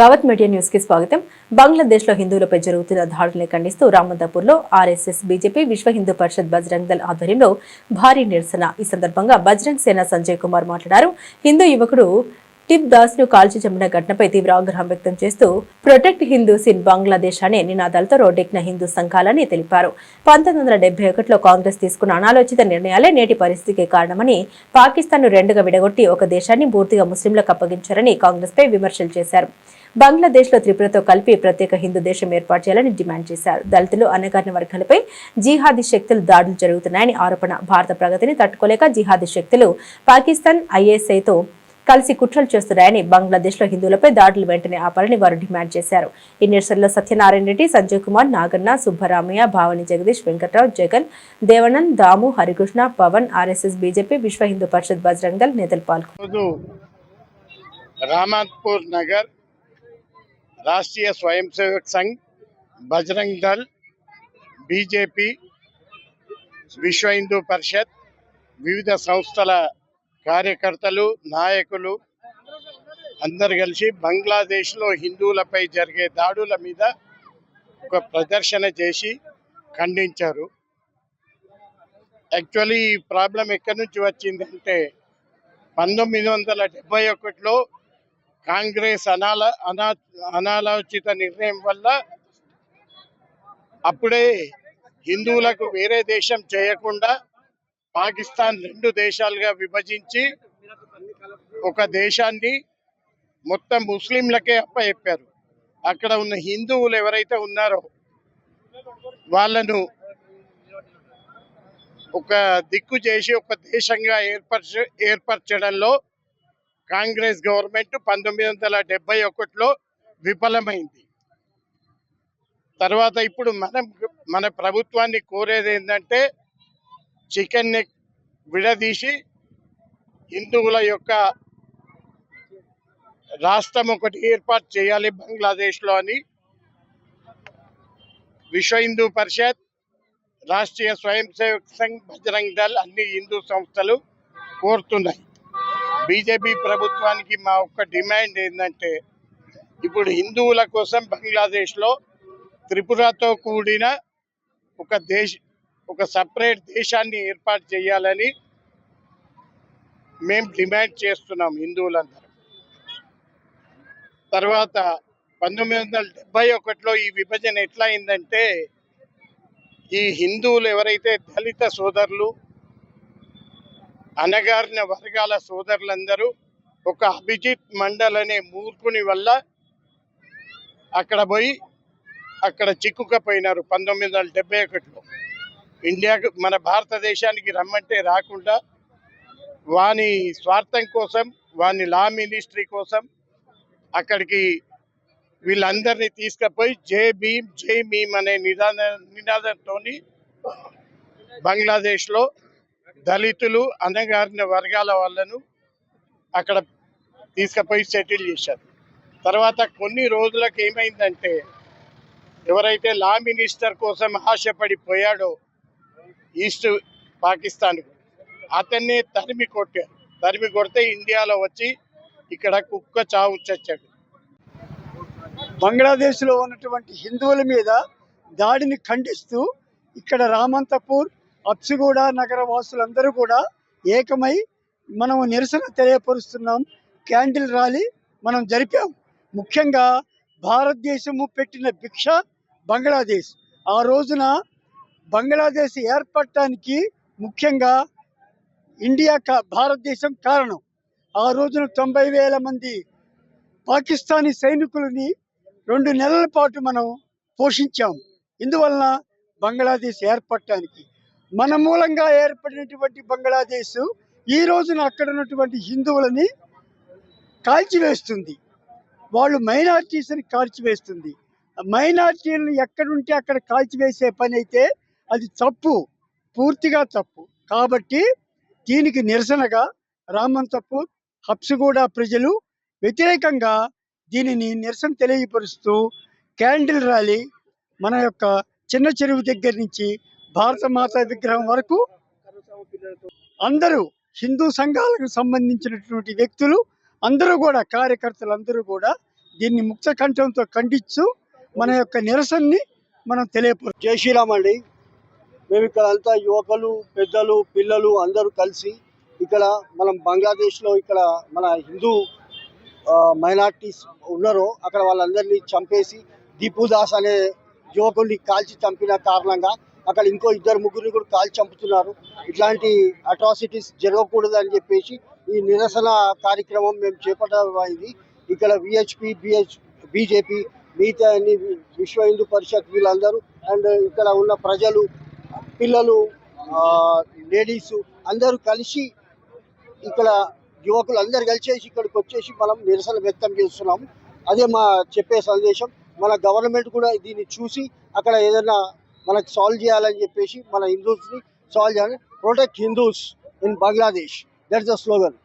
Bharat media న్యూస్కి స్వాగతం. బంగ్లాదేశ్లో హిందువులపై జరుగుతున్న దాడుల్ని ఖండిస్తూ రామంతపూర్లో ఆర్ఎస్ఎస్ బీజేపీ విశ్వ హిందూ పరిషత్ బజరంగ్ దళ్ ఆధ్వర్యంలో భారీ నిరసన. ఈ సందర్భంగా బజరంగ్ సేన సంజయ్ కుమార్ మాట్లాడారు. హిందూ యువకుడు టిప్ దాస్ను కాల్చి చంపిన ఘటనపై తీవ్ర ఆగ్రహం వ్యక్తం చేస్తూ ప్రొటెక్ట్ హిందూస్ ఇన్ బంగ్లాదేశ్ అనే నినాదాలతో రోడ్డెక్కిన హిందూ సంఘాలని తెలిపారు. పంతొమ్మిది వందల డెబ్బై ఒకటిలో కాంగ్రెస్ తీసుకున్న అనాలోచిత నిర్ణయాలే నేటి పరిస్థితికి కారణమని పాకిస్తాన్ను రెండుగా విడగొట్టి ఒక దేశాన్ని పూర్తిగా ముస్లింలకు అప్పగించారని కాంగ్రెస్ పై విమర్శలు చేశారు. బంగ్లాదేశ్లో త్రిపురతో కలిపి ప్రత్యేక హిందూ దేశం ఏర్పాటు చేయాలని డిమాండ్ చేశారు. దళితులు అన్నగారిన వర్గాలపై జిహాదీ శక్తులు దాడులు జరుగుతున్నాయని ఆరోపణ. భారత ప్రగతిని తట్టుకోలేక జిహాదీ శక్తులు పాకిస్తాన్ ఐఎస్ఐతో కలిసి కుట్రలు చేస్తున్నాయని బంగ్లాదేశ్లో హిందువులపై దాడులు వెంటనే ఆపాలని వారు డిమాండ్ చేశారు. ఈ నిరసనలో సత్యనారాయణ రెడ్డి సంజయ్ కుమార్ నాగన్న సుబ్బరామయ్య భావని జగదీష్ వెంకట్రావు జగన్ దేవనంద్ దాము హరికృష్ణ పవన్ ఆర్ఎస్ఎస్ బీజేపీ విశ్వ హిందూ పరిషత్ బజరంగ్ దళ్ నేతలు పాల్గొన్నారు నగర్ రాష్ట్రీయ స్వయం సేవక్ సంఘ్ బజరంగ్ దళ్ బీజేపీ విశ్వ హిందూ పరిషత్ వివిధ సంస్థల కార్యకర్తలు నాయకులు అందరు కలిసి బంగ్లాదేశ్లో హిందువులపై జరిగే దాడుల మీద ఒక ప్రదర్శన చేసి ఖండించారు. యాక్చువల్లీ ఈ ప్రాబ్లం ఎక్కడి నుంచి వచ్చిందంటే పంతొమ్మిది వందల డెబ్బై ఒకటిలో కాంగ్రెస్ అనాల అనా అనాలోచిత నిర్ణయం వల్ల అప్పుడే హిందువులకు వేరే దేశం చేయకుండా పాకిస్తాన్ రెండు దేశాలుగా విభజించి ఒక దేశాన్ని మొత్తం ముస్లింలకే అప్పచెప్పారు. అక్కడ ఉన్న హిందువులు ఎవరైతే ఉన్నారో వాళ్ళను ఒక దిక్కు చేసి ఒక దేశంగా ఏర్పరచ ఏర్పరచడంలో కాంగ్రెస్ గవర్నమెంట్ పంతొమ్మిది వందల డెబ్బై ఒకటిలో విఫలమైంది. తర్వాత ఇప్పుడు మనం మన ప్రభుత్వాన్ని కోరేది ఏంటంటే చికెన్ని విడదీసి హిందువుల యొక్క రాష్ట్రం ఒకటి ఏర్పాటు చేయాలి బంగ్లాదేశ్లో అని విశ్వ హిందూ పరిషత్ రాష్ట్రీయ స్వయం సేవక్ సంఘ్ బజరంగ్ దళ్ అన్ని హిందూ సంస్థలు కోరుతున్నాయి. బీజేపీ ప్రభుత్వానికి మా ఒక్క డిమాండ్ ఏంటంటే ఇప్పుడు హిందువుల కోసం బంగ్లాదేశ్లో త్రిపురతో కూడిన ఒక దేశ ఒక సపరేట్ దేశాన్ని ఏర్పాటు చేయాలని మేము డిమాండ్ చేస్తున్నాం హిందువులందరం. తర్వాత పంతొమ్మిది వందల డెబ్బై ఒకటిలో ఈ విభజన ఎట్లా అయిందంటే ఈ హిందువులు ఎవరైతే దళిత సోదరులు అనగారిన వర్గాల సోదరులందరూ ఒక అభిజిత్ మండల్ అనే మూర్ఖుని వల్ల అక్కడ పోయి అక్కడ చిక్కుకపోయినారు పంతొమ్మిది వందల డెబ్బై ఒకటిలో. ఇండియాకు మన భారతదేశానికి రమ్మంటే రాకుండా వాని స్వార్థం కోసం వాని లా మినిస్ట్రీ కోసం అక్కడికి వీళ్ళందరినీ తీసుకుపోయి జై భీమ్ జై భీమ్ అనే నినాద నినాదంతో బంగ్లాదేశ్లో దళితులు అన్నగారిన వర్గాల వాళ్ళను అక్కడ తీసుకుపోయి సెటిల్ చేశారు. తర్వాత కొన్ని రోజులకు ఏమైందంటే ఎవరైతే లా మినిస్టర్ కోసం ఆశపడిపోయాడో ఈస్ట్ పాకిస్తాన్ అతన్ని తరిమి కొట్టారు. తరిమి కొడితే ఇండియాలో వచ్చి ఇక్కడ కుక్క చావు చచ్చాడు. బంగ్లాదేశ్లో ఉన్నటువంటి హిందువుల మీద దాడిని ఖండిస్తూ ఇక్కడ రామంతపూర్ అప్సిగూడ నగర వాసులందరూ కూడా ఏకమై మనం నిరసన తెలియపరుస్తున్నాం. క్యాండిల్ ర్యాలీ మనం జరిపాం. ముఖ్యంగా భారతదేశము పెట్టిన భిక్ష బంగ్లాదేశ్. ఆ రోజున బంగ్లాదేశ్ ఏర్పడటానికి ముఖ్యంగా ఇండియా కా- భారతదేశం కారణం. ఆ రోజున తొంభై వేల మంది పాకిస్తానీ సైనికులని రెండు నెలల పాటు మనం పోషించాం. ఇందువలన బంగ్లాదేశ్ ఏర్పడటానికి. మన మూలంగా ఏర్పడినటువంటి బంగ్లాదేశ్ ఈ రోజున అక్కడ ఉన్నటువంటి హిందువులని కాల్చివేస్తుంది. వాళ్ళు మైనార్టీస్ని కాల్చివేస్తుంది. మైనార్టీలను ఎక్కడుంటే అక్కడ కాల్చివేసే పని అయితే అది తప్పు పూర్తిగా తప్పు. కాబట్టి దీనికి నిరసనగా రామంతప్పు హబ్సిగూడ ప్రజలు వ్యతిరేకంగా దీనిని నిరసన తెలియపరుస్తూ క్యాండిల్ ర్యాలీ మన యొక్క చిన్న చెరువు దగ్గర నుంచి భారత మాత విగ్రహం వరకు అందరూ హిందూ సంఘాలకు సంబంధించినటువంటి వ్యక్తులు అందరూ కూడా కార్యకర్తలు అందరూ కూడా దీన్ని ముక్త కంఠంతో ఖండిస్తూ మన యొక్క నిరసనని మనం తెలియపరు జై శ్రీరామ్ అండి. మేము ఇక్కడ అంతా యువకులు పెద్దలు పిల్లలు అందరూ కలిసి ఇక్కడ మనం బంగ్లాదేశ్లో ఇక్కడ మన హిందూ మైనార్టీస్ ఉన్నారో అక్కడ వాళ్ళందరినీ చంపేసి దీపుదాస్ అనే యువకుడిని కాల్చి చంపిన కారణంగా అక్కడ ఇంకో ఇద్దరు ముగ్గురిని కూడా కాల్చి చంపుతున్నారు. ఇట్లాంటి అట్రాసిటీస్ జరగకూడదు అని చెప్పేసి ఈ నిరసన కార్యక్రమం మేము చేపట్టమైంది ఇక్కడ విహెచ్పి బిహెచ్ బీజేపీ మిగతా అన్ని విశ్వ హిందూ పరిషత్ వీళ్ళందరూ అండ్ ఇక్కడ ఉన్న ప్రజలు పిల్లలు లేడీస్ అందరూ కలిసి ఇక్కడ యువకులు అందరు కలిసేసి ఇక్కడికి వచ్చేసి మనం నిరసన వ్యక్తం చేస్తున్నాము. అదే మా చెప్పే సందేశం మన గవర్నమెంట్ కూడా దీన్ని చూసి అక్కడ ఏదైనా మనకు సాల్వ్ చేయాలని చెప్పేసి మన హిందూస్ని సాల్వ్ చేయాలి protect Hindus in Bangladesh that's the slogan